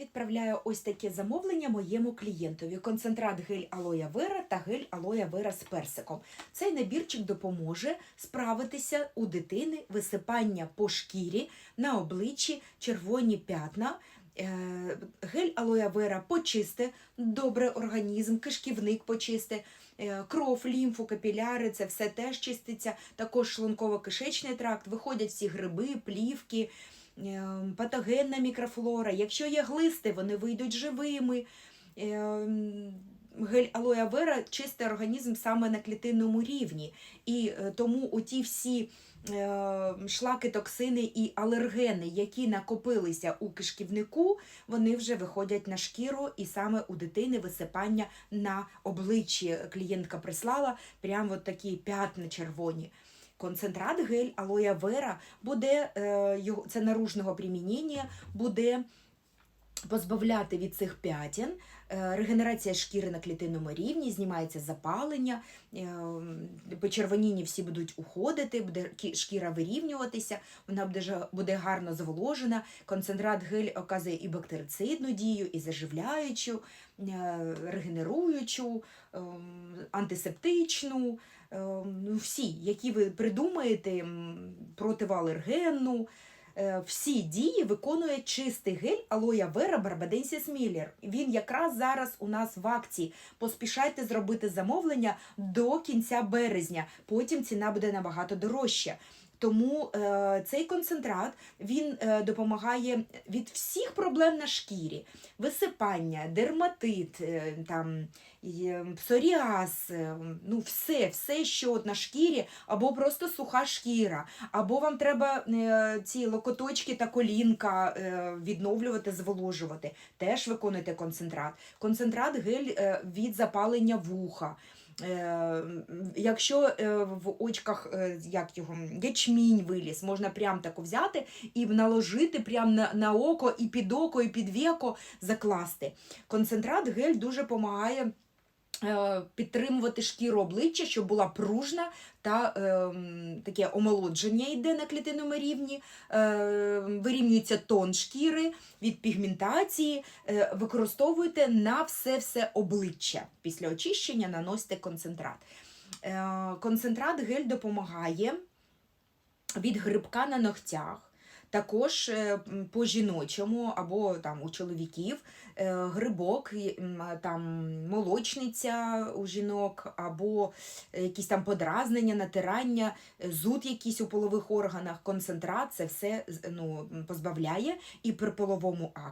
Відправляю ось таке замовлення моєму клієнтові. Концентрат гель алоя вера та гель алоя вера з персиком. Цей набірчик допоможе справитися у дитини висипання по шкірі на обличчі, червоні п'ятна. Е, Гель алоя вера почисти добре організм, кишківник почисти, е, кров, лімфу, капіляри, це все теж чиститься. Також шлунково-кишечний тракт, виходять всі гриби, плівки, патогенна мікрофлора. Якщо є глисти, вони вийдуть живими. Е, Гель алоя вера чистий організм саме на клітинному рівні. І е, тому оті всі е, шлаки, токсини і алергени, які накопилися у кишківнику, вони вже виходять на шкіру, і саме у дитини висипання на обличчі. Клієнтка прислала прямо от такі п'ятна червоні. Концентрат гель алоя вера буде е, його це наружного примінення, буде позбавляти від цих п'ятін, е, регенерація шкіри на клітинному рівні, знімається запалення, е, почервоніння всі будуть уходити, буде шкіра вирівнюватися, вона буде, гарно зволожена. Концентрат гель оказує і бактерицидну дію, і заживляючу, регенеруючу, ем, антисептичну. Ем, ну, всі, які ви придумаєте, противоалергенну, Е, всі дії виконує чистий гель алоя вера Барбаденсіс Міллер. Він якраз зараз у нас в акції. Поспішайте зробити замовлення до кінця березня. Потім ціна буде набагато дорожча. Тому е, цей концентрат він е, допомагає від всіх проблем на шкірі: висипання, дерматит, е, там, е, псоріаз, е, ну все, все, що от на шкірі, або просто суха шкіра, або вам треба е, ці локоточки та колінка е, відновлювати, зволожувати. Теж виконуйте концентрат. Концентрат гель е, від запалення вуха. Е, Якщо е, в очках е, як його, ячмінь виліз, можна прям таку взяти і наложити прям на, на око, і під око, і під віко закласти. Концентрат гель дуже допомагає підтримувати шкіру обличчя, щоб була пружна та е, таке омолодження йде на клітинному рівні, е, вирівнюється тон шкіри від пігментації, е, використовуйте на все-все обличчя. Після очищення наносите концентрат. Е, концентрат гель допомагає від грибка на ногтях. Також е, по жіночому або там у чоловіків е, грибок, там молочниця у жінок, або якісь там подразнення, натирання, зуд якийсь у полових органах, концентрат, це все ну, позбавляє і при половому акті.